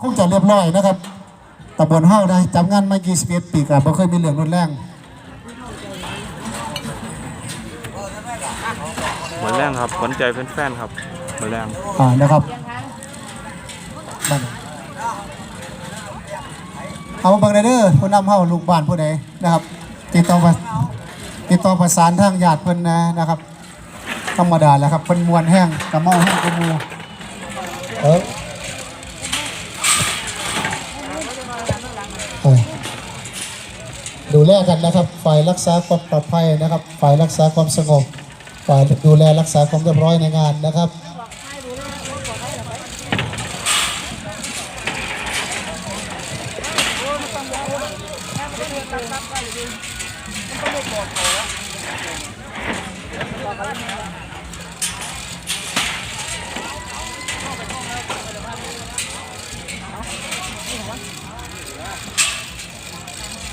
คงจะเรียบร้อยนะครับตำบลเฮาได้จับงานมา21ปีกับบ่เคยมีเรื่องรุนแรงเหมือนแรงครับขวัญใจแฟนๆครับเหมือนแรงอ่านะครับบ้านเอาเบิ่งได้เด้อผู้นำเฮาลูกบ้านผู้ใดนะครับ ติดต่อประติดต่อประสานทางญาติเพิ่นนะนะครับ ธรรมดาแหล้วครับเพิ่นมวนแห้งกะเมาแห้งกะมูเออเออ ดูแลกันนะครับ ฝ่ายรักษาความปลอดภัยนะครับ ฝ่ายรักษาความสงบ ฝ่ายดูแลรักษาความเรียบร้อยในงานนะครับ